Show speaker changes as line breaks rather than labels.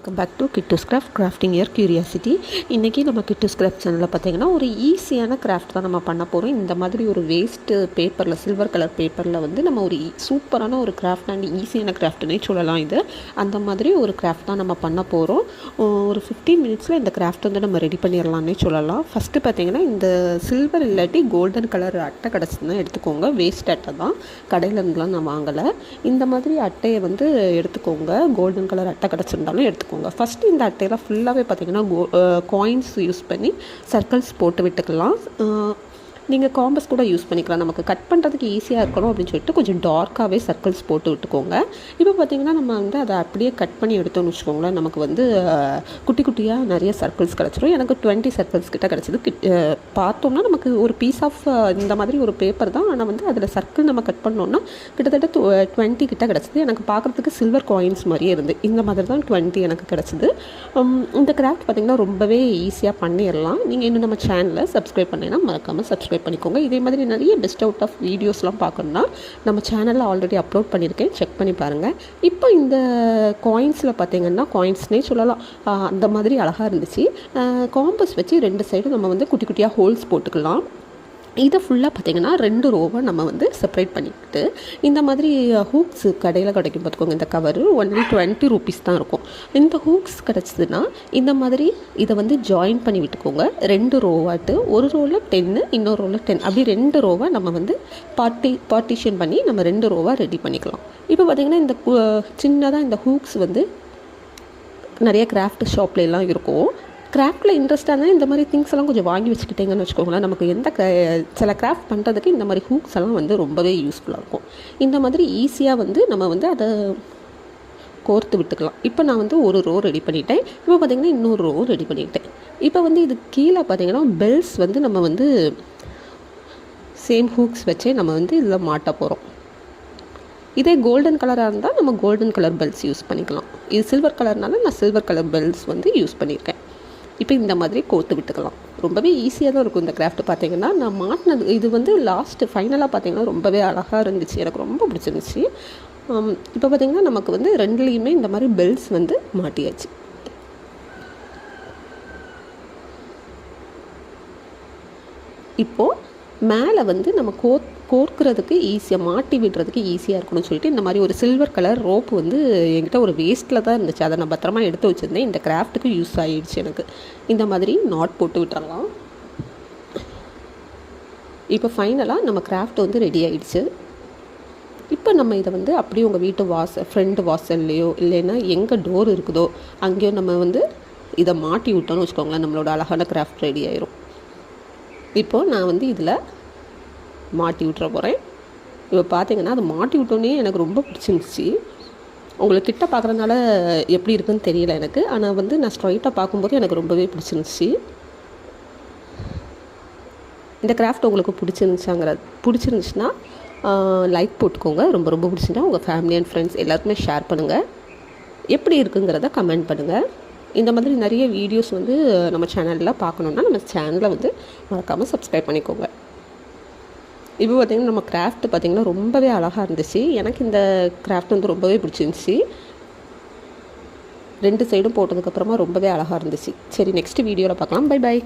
Welcome back to Kittu's craft crafting year curiosity இன்றைக்கி நம்ம Kittus craft சேனலில் பார்த்தீங்கன்னா ஒரு ஈஸியான கிராஃப்ட் தான் நம்ம பண்ண போகிறோம் இந்த மாதிரி ஒரு வேஸ்ட்டு பேப்பரில் சில்வர் கலர் பேப்பரில் வந்து நம்ம ஒரு e- சூப்பரான ஒரு கிராஃப்ட் அண்ட் ஈஸியான கிராஃப்ட்னே சொல்லலாம் இது. அந்த மாதிரி ஒரு கிராஃப்ட் தான் நம்ம பண்ண போகிறோம் ஒரு ஃபிஃப்டீன் மினிட்ஸில் இந்த கிராஃப்ட் வந்து நம்ம ரெடி பண்ணிடலாம்னே சொல்லலாம். ஃபஸ்ட்டு பார்த்தீங்கன்னா இந்த சில்வர் இல்லாட்டி கோல்டன் கலர் அட்டை கிடச்சிதுன்னா எடுத்துக்கோங்க. வேஸ்ட் அட்டை தான். கடையிலேருந்துலாம் நான் வாங்கலை. இந்த மாதிரி அட்டையை வந்து எடுத்துக்கோங்க. கோல்டன் கலர் அட்டை கிடச்சிருந்தாலும் எடுத்துக்கோங்க. ஃபஸ்ட்டு இந்த அட்டையில் ஃபுல்லாகவே பார்த்தீங்கன்னா கோ காயின்ஸ் யூஸ் பண்ணி சர்க்கிள்ஸ் போட்டு விட்டுக்கலாம். நீங்கள் காம்பஸ் கூட யூஸ் பண்ணிக்கலாம். நமக்கு கட் பண்ணுறதுக்கு ஈஸியாக இருக்கணும் அப்படின்னு சொல்லிட்டு கொஞ்சம் டார்க்காகவே சர்க்கிள்ஸ் போட்டு விட்டுக்கோங்க. இப்போ பார்த்தீங்கன்னா நம்ம வந்து அதை அப்படியே கட் பண்ணி எடுத்தோம்னு வச்சுக்கோங்களேன் நமக்கு வந்து குட்டி குட்டியாக நிறைய சர்க்கிள்ஸ் கிடச்சிரும். எனக்கு டுவெண்ட்டி சர்க்கிள்ஸ் கிட்ட கிடச்சிது. பார்த்தோம்னா நமக்கு ஒரு பீஸ் ஆஃப் இந்த மாதிரி ஒரு பேப்பர் தான். ஆனால் வந்து அதில் சர்க்கிள் நம்ம கட் பண்ணோம்னா கிட்டத்தட்ட டுவெண்ட்டி கிட்ட கிடச்சிது. எனக்கு பார்க்குறதுக்கு சில்வர் காயின்ஸ் மாதிரியே இருந்து இந்த மாதிரி தான் டுவெண்ட்டி எனக்கு கிடச்சிது. இந்த கிராஃப்ட் பார்த்திங்கன்னா ரொம்பவே ஈஸியாக பண்ணிடலாம். நீங்கள் இன்னும் நம்ம சேனலை சப்ஸ்கிரைப் பண்ணீங்கன்னா மறக்காமல் சப்ஸ்கிரைப் பண்ணிக்கோங்க. இதே மாதிரி நிறைய பெஸ்ட் அவுட் ஆஃப் வீடியோஸ்லாம் பார்க்கணுன்னா நம்ம சேனலில் ஆல்ரெடி அப்லோட் பண்ணியிருக்கேன். செக் பண்ணி பாருங்கள் இப்போ இந்த காயின்ஸில் பார்த்தீங்கன்னா காயின்ஸ்னே சொல்லலாம். அந்த மாதிரி அழகாக இருந்துச்சு. காம்பஸ் வச்சு ரெண்டு சைடும் நம்ம வந்து குட்டி குட்டியாக ஹோல்ஸ் போட்டுக்கலாம். இதை ஃபுல்லாக பார்த்தீங்கன்னா ரெண்டு ரோவாக நம்ம வந்து செப்பரேட் பண்ணிக்கிட்டு இந்த மாதிரி ஹூக்ஸ் கடையில் கிடைக்கும் பார்த்துக்கோங்க. இந்த கவரு ஒன்லி டுவெண்ட்டி ருபீஸ் தான் இருக்கும். இந்த ஹூக்ஸ் கிடச்சிதுன்னா இந்த மாதிரி இதை வந்து ஜாயின் பண்ணி விட்டுக்கோங்க. ரெண்டு ரோவாட்டு ஒரு ரோவில் டென்னு இன்னொரு ரோவில் டென் அப்படி ரெண்டு ரோவாக நம்ம வந்து பார்ட்டி பார்ட்டிஷன் பண்ணி நம்ம ரெண்டு ரோவாக ரெடி பண்ணிக்கலாம். இப்போ பார்த்திங்கன்னா இந்த சின்னதாக இந்த ஹூக்ஸ் வந்து நிறைய கிராஃப்ட் ஷாப்ல எல்லாம் இருக்கும். கிராஃப்டில் இன்ட்ரெஸ்ட்டாக இருந்தால் இந்த மாதிரி திங்ஸ் எல்லாம் கொஞ்சம் வாங்கி வச்சுக்கிட்டீங்கன்னு வச்சுக்கோங்களேன். நமக்கு எந்த க- சில கிராஃப்ட் பண்ணுறதுக்கு இந்த மாதிரி ஹூக்ஸ் எல்லாம் வந்து ரொம்பவே யூஸ்ஃபுல்லாக இருக்கும். இந்த மாதிரி ஈஸியாக வந்து நம்ம வந்து அதை கோர்த்து விட்டுக்கலாம். இப்போ நான் வந்து ஒரு ரோ ரெடி பண்ணிட்டேன். இப்போ பார்த்தீங்கன்னா இன்னொரு ரோ ரெடி பண்ணிட்டேன். இப்போ வந்து இது கீழே பார்த்தீங்கன்னா பெல்ஸ் வந்து நம்ம வந்து சேம் ஹூக்ஸ் வச்சே நம்ம வந்து இதில் மாட்ட போகிறோம் இதே கோல்டன் கலராக இருந்தால் நம்ம கோல்டன் கலர் பெல்ஸ் யூஸ் பண்ணிக்கலாம். இது சில்வர் கலர்னால நான் சில்வர் கலர் பெல்ஸ் வந்து யூஸ் பண்ணியிருக்கேன் இப்போ இந்த மாதிரி கோர்த்து விட்டுக்கலாம். ரொம்பவே ஈஸியாக தான் இருக்கும் இந்த கிராஃப்ட் பார்த்தீங்கன்னா. நான் மாட்டினது இது வந்து லாஸ்ட்டு ஃபைனலாக பார்த்தீங்கன்னா ரொம்பவே அழகாக இருந்துச்சு. எனக்கு ரொம்ப பிடிச்சிருந்துச்சு. இப்போ பார்த்தீங்கன்னா நமக்கு வந்து ரெண்டுலேயுமே இந்த மாதிரி பெல்ஸ் வந்து மாட்டியாச்சு. இப்போது மேலே வந்து நம்ம கோர் கோர்க்கிறதுக்கு ஈஸியாக மாட்டி விடுறதுக்கு ஈஸியாக இருக்கணும்னு சொல்லிட்டு இந்த மாதிரி ஒரு சில்வர் கலர் ரோப் வந்து என்கிட்ட ஒரு வேஸ்ட்டில் தான் இருந்துச்சு. அதை நான் பத்திரமா எடுத்து வச்சுருந்தேன். இந்த கிராஃப்ட்டுக்கு யூஸ் ஆகிடுச்சு எனக்கு. இந்த மாதிரி நாட் போட்டு விட்டுறலாம். இப்போ ஃபைனலாக நம்ம கிராஃப்ட் வந்து ரெடி ஆகிடுச்சு இப்போ நம்ம இதை வந்து அப்படியே உங்கள் வீட்டு வாசல் ஃப்ரெண்டு வாசல்லையோ இல்லைன்னா எங்கே டோர் இருக்குதோ அங்கேயோ நம்ம வந்து இதை மாட்டி விட்டோம்னு வச்சுக்கோங்களேன் நம்மளோட அழகான கிராஃப்ட் ரெடி ஆயிரும். இப்போது நான் வந்து இதில் மாட்டி விட்டுற போகிறேன். இப்போ பார்த்தீங்கன்னா அது மாட்டி விட்டோன்னே எனக்கு ரொம்ப பிடிச்சிருந்துச்சி. உங்களை கிட்ட பார்க்குறதுனால எப்படி இருக்குன்னு தெரியல எனக்கு. ஆனால் வந்து நான் ஸ்ட்ரைட்டாக பார்க்கும்போது எனக்கு ரொம்பவே பிடிச்சிருந்துச்சி. இந்த கிராஃப்ட் உங்களுக்கு பிடிச்சிருந்துச்சாங்கிற பிடிச்சிருந்துச்சுன்னா லைக் போட்டுக்கோங்க. ரொம்ப ரொம்ப பிடிச்சிருந்தா உங்கள் ஃபேமிலி அண்ட் ஃப்ரெண்ட்ஸ் எல்லாருக்குமே ஷேர் பண்ணுங்கள் எப்படி இருக்குங்கிறத கமெண்ட் பண்ணுங்கள் இந்த மாதிரி நிறைய வீடியோஸ் வந்து நம்ம சேனலில் பார்க்கணுன்னா நம்ம சேனலை வந்து மறக்காமல் சப்ஸ்கிரைப் பண்ணிக்கோங்க. இப்போ பார்த்திங்கன்னா நம்ம கிராஃப்ட் பார்த்திங்கன்னா ரொம்பவே அழகாக இருந்துச்சு. எனக்கு இந்த கிராஃப்ட் வந்து ரொம்பவே பிடிச்சிருந்துச்சி. ரெண்டு சைடும் போட்டதுக்கப்புறமா ரொம்பவே அழகாக இருந்துச்சு. சரி நெக்ஸ்ட் வீடியோவில் பார்க்கலாம். By by